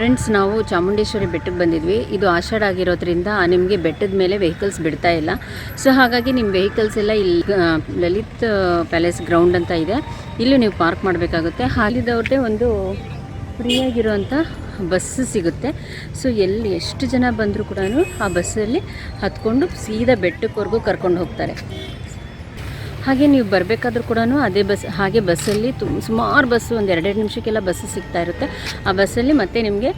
Friends ನಾವು ಚಾಮುಂಡೇಶ್ವರಿ ಬೆಟ್ಟಕ್ಕೆ ಬಂದಿದ್ವಿ. ಇದು ಆಷಾಢ ಆಗಿರೋದ್ರಿಂದ ನಿಮಗೆ ಬೆಟ್ಟದ ಮೇಲೆ ವೆಹಿಕಲ್ಸ್ ಬಿಡ್ತಾ ಇಲ್ಲ. ಸೊ ಹಾಗಾಗಿ ನಿಮ್ಮ ವೆಹಿಕಲ್ಸ್ ಎಲ್ಲ ಇಲ್ಲಿ ಲಲಿತ್ ಪ್ಯಾಲೇಸ್ ಗ್ರೌಂಡ್ ಅಂತ ಇದೆ. ಇಲ್ಲೂ ನೀವು ಪಾರ್ಕ್ ಮಾಡಬೇಕಾಗುತ್ತೆ. ಹಾಲಿದವ್ರದ್ದೇ ಒಂದು ಫ್ರೀಯಾಗಿರುವಂಥ ಬಸ್ ಸಿಗುತ್ತೆ. ಸೊ ಎಲ್ಲಿ ಎಷ್ಟು ಜನ ಬಂದರೂ ಕೂಡ ಆ ಬಸ್ಸಲ್ಲಿ ಹತ್ಕೊಂಡು ಸೀದಾ ಬೆಟ್ಟಕ್ಕೆವರೆಗೂ ಕರ್ಕೊಂಡು ಹೋಗ್ತಾರೆ. ಹಾಗೆ ನೀವು ಬರಬೇಕಾದ್ರೂ ಕೂಡ ಅದೇ ಬಸ್, ಹಾಗೆ ಬಸ್ಸಲ್ಲಿ ತುಂಬ ಸುಮಾರು ಬಸ್ಸು ಒಂದು ಎರಡೆರಡು ನಿಮಿಷಕ್ಕೆಲ್ಲ ಬಸ್ಸು ಸಿಗ್ತಾ ಇರುತ್ತೆ. ಆ ಬಸ್ಸಲ್ಲಿ ಮತ್ತೆ ನಿಮಗೆ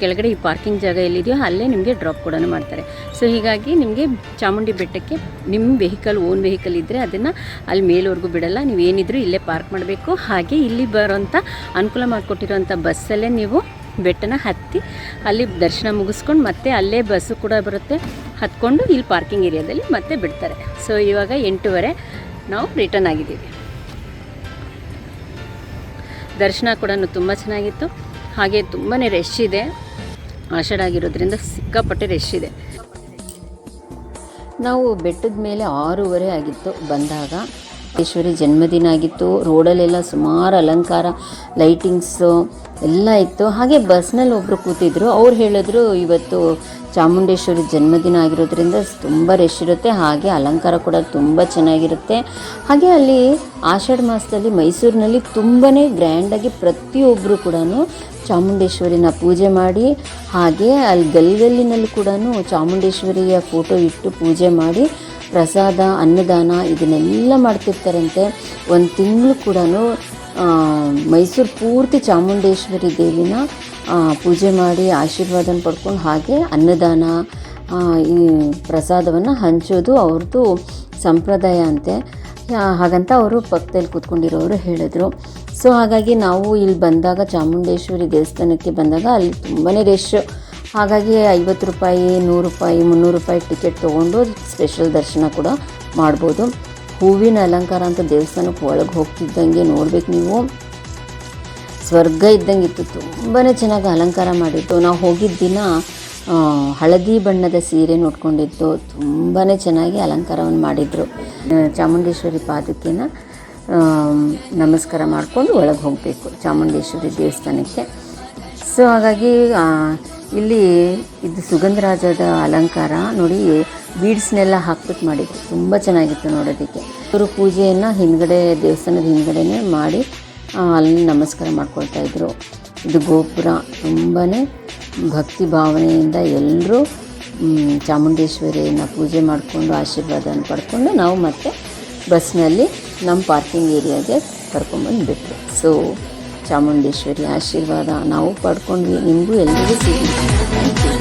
ಕೆಳಗಡೆ ಈ ಪಾರ್ಕಿಂಗ್ ಜಾಗ ಎಲ್ಲಿದೆಯೋ ಅಲ್ಲೇ ನಿಮಗೆ ಡ್ರಾಪ್ ಕೂಡ ಮಾಡ್ತಾರೆ. ಸೊ, ಹೀಗಾಗಿ ನಿಮಗೆ ಚಾಮುಂಡಿ ಬೆಟ್ಟಕ್ಕೆ ನಿಮ್ಮ ವೆಹಿಕಲ್, ಓನ್ ವೆಹಿಕಲ್ ಇದ್ದರೆ ಅದನ್ನು ಅಲ್ಲಿ ಮೇಲ್ವರೆಗೂ ಬಿಡಲ್ಲ. ನೀವು ಏನಿದ್ರೂ ಇಲ್ಲೇ ಪಾರ್ಕ್ ಮಾಡಬೇಕು. ಹಾಗೆ ಇಲ್ಲಿ ಬರೋಂಥ ಅನುಕೂಲ ಮಾಡಿಕೊಟ್ಟಿರೋಂಥ ಬಸ್ಸಲ್ಲೇ ನೀವು ಬೆಟ್ಟನ ಹತ್ತಿ ಅಲ್ಲಿ ದರ್ಶನ ಮುಗಿಸ್ಕೊಂಡು ಮತ್ತೆ ಅಲ್ಲೇ ಬಸ್ಸು ಕೂಡ ಬರುತ್ತೆ. ಹತ್ಕೊಂಡು ಇಲ್ಲಿ ಪಾರ್ಕಿಂಗ್ ಏರಿಯಾದಲ್ಲಿ ಮತ್ತೆ ಬಿಡ್ತಾರೆ. ಸೊ, ಇವಾಗ ಎಂಟೂವರೆ ನಾವು ರಿಟರ್ನ್ ಆಗಿದ್ದೀವಿ. ದರ್ಶನ ಕೂಡ ತುಂಬ ಚೆನ್ನಾಗಿತ್ತು. ಹಾಗೆ ತುಂಬಾ ರಶ್ ಇದೆ. ಆಷಾಢ ಆಗಿರೋದ್ರಿಂದ ಸಿಕ್ಕಾಪಟ್ಟೆ ರಶ್ ಇದೆ. ನಾವು ಬೆಟ್ಟದ ಮೇಲೆ ಆರೂವರೆ ಆಗಿತ್ತು ಬಂದಾಗ. ಈಶ್ವರಿ ಜನ್ಮದಿನ ಆಗಿತ್ತು. ರೋಡಲ್ಲೆಲ್ಲ ಸುಮಾರು ಅಲಂಕಾರ ಲೈಟಿಂಗ್ಸು ಎಲ್ಲ ಇತ್ತು. ಹಾಗೆ ಬಸ್ನಲ್ಲಿ ಒಬ್ಬರು ಕೂತಿದ್ರು. ಅವ್ರು ಹೇಳಿದ್ರು, ಇವತ್ತು ಚಾಮುಂಡೇಶ್ವರಿ ಜನ್ಮದಿನ ಆಗಿರೋದ್ರಿಂದ ತುಂಬ ರಶ್ ಇರುತ್ತೆ. ಹಾಗೆ ಅಲಂಕಾರ ಕೂಡ ತುಂಬ ಚೆನ್ನಾಗಿರುತ್ತೆ. ಹಾಗೆ ಅಲ್ಲಿ ಆಷಾಢ ಮಾಸದಲ್ಲಿ ಮೈಸೂರಿನಲ್ಲಿ ತುಂಬಾ ಗ್ರ್ಯಾಂಡಾಗಿ ಪ್ರತಿಯೊಬ್ಬರು ಕೂಡ ಚಾಮುಂಡೇಶ್ವರಿನ ಪೂಜೆ ಮಾಡಿ, ಹಾಗೆ ಅಲ್ಲಿ ಗಲ್ಗಲ್ಲಿನಲ್ಲಿ ಕೂಡ ಚಾಮುಂಡೇಶ್ವರಿಯ ಫೋಟೋ ಇಟ್ಟು ಪೂಜೆ ಮಾಡಿ ಪ್ರಸಾದ, ಅನ್ನದಾನ ಇದನ್ನೆಲ್ಲ ಮಾಡ್ತಿರ್ತಾರಂತೆ. ಒಂದು ತಿಂಗಳು ಕೂಡ ಮೈಸೂರು ಪೂರ್ತಿ ಚಾಮುಂಡೇಶ್ವರಿ ದೇವಿನ ಪೂಜೆ ಮಾಡಿ ಆಶೀರ್ವಾದನ ಪಡ್ಕೊಂಡು ಹಾಗೆ ಅನ್ನದಾನ ಈ ಪ್ರಸಾದವನ್ನು ಹಂಚೋದು ಅವ್ರದ್ದು ಸಂಪ್ರದಾಯ ಅಂತೆ. ಹಾಗಂತ ಅವರು ಪಕ್ಕದಲ್ಲಿ ಕೂತ್ಕೊಂಡಿರೋರು ಹೇಳಿದ್ರು. ಸೊ ಹಾಗಾಗಿ ನಾವು ಇಲ್ಲಿ ಬಂದಾಗ ಚಾಮುಂಡೇಶ್ವರಿ ದೇವಸ್ಥಾನಕ್ಕೆ ಬಂದಾಗ ಅಲ್ಲಿ ತುಂಬಾ ರಶ್. ಹಾಗಾಗಿ ಐವತ್ತು ರೂಪಾಯಿ, ನೂರು ರೂಪಾಯಿ, ಮುನ್ನೂರು ರೂಪಾಯಿ ಟಿಕೆಟ್ ತೊಗೊಂಡು ಸ್ಪೆಷಲ್ ದರ್ಶನ ಕೂಡ ಮಾಡ್ಬೋದು. ಹೂವಿನ ಅಲಂಕಾರ ಅಂತ ದೇವಸ್ಥಾನಕ್ಕೆ ಒಳಗೆ ಹೋಗ್ತಿದ್ದಂಗೆ ನೋಡ್ಬೇಕು ನೀವು. ಸ್ವರ್ಗ ಇದ್ದಂಗೆ ಇತ್ತು ತುಂಬಾ ಚೆನ್ನಾಗಿ ಅಲಂಕಾರ ಮಾಡಿತ್ತು ನಾವು ಹೋಗಿದ್ದ ದಿನ ಹಳದಿ ಬಣ್ಣದ ಸೀರೆ ನೋಡ್ಕೊಂಡಿದ್ದು. ತುಂಬಾ ಚೆನ್ನಾಗಿ ಅಲಂಕಾರವನ್ನು ಮಾಡಿದರು. ಚಾಮುಂಡೇಶ್ವರಿ ಪಾದಕ್ಕೆನ ನಮಸ್ಕಾರ ಮಾಡಿಕೊಂಡು ಒಳಗೆ ಹೋಗಬೇಕು ಚಾಮುಂಡೇಶ್ವರಿ ದೇವಸ್ಥಾನಕ್ಕೆ. ಸೊ ಹಾಗಾಗಿ ಇಲ್ಲಿ ಇದು ಸುಗಂಧರಾಜದ ಅಲಂಕಾರ. ನೋಡಿ ಬೀಡ್ಸ್ನೆಲ್ಲ ಹಾಕ್ಬಿಟ್ಟು ಮಾಡಿದ್ರು. ತುಂಬ ಚೆನ್ನಾಗಿತ್ತು ನೋಡೋದಕ್ಕೆ. ಇವರು ಪೂಜೆಯನ್ನು ಹಿಂದ್ಗಡೆ, ದೇವಸ್ಥಾನದ ಹಿಂದ್ಗಡೆನೆ ಮಾಡಿ ಅಲ್ಲಿ ನಮಸ್ಕಾರ ಮಾಡ್ಕೊಳ್ತಾ ಇದ್ರು. ಇದು ಗೋಪುರ. ತುಂಬಾ ಭಕ್ತಿ ಭಾವನೆಯಿಂದ ಎಲ್ಲರೂ ಚಾಮುಂಡೇಶ್ವರಿಯನ್ನು ಪೂಜೆ ಮಾಡಿಕೊಂಡು, ಆಶೀರ್ವಾದನ ಪಡ್ಕೊಂಡು ನಾವು ಮತ್ತೆ ಬಸ್ನಲ್ಲಿ ನಮ್ಮ ಪಾರ್ಕಿಂಗ್ ಏರಿಯಾಗೆ ಕರ್ಕೊಂಬಂದು ಬಿಟ್ಟರು ಸೊ ಚಾಮುಂಡೇಶ್ವರಿ ಆಶೀರ್ವಾದ ನಾವು ಪಡ್ಕೊಂಡ್ವಿ. ನಿಮಗೂ ಎಲ್ಲರಿಗೂ ಸಿಗಲಿ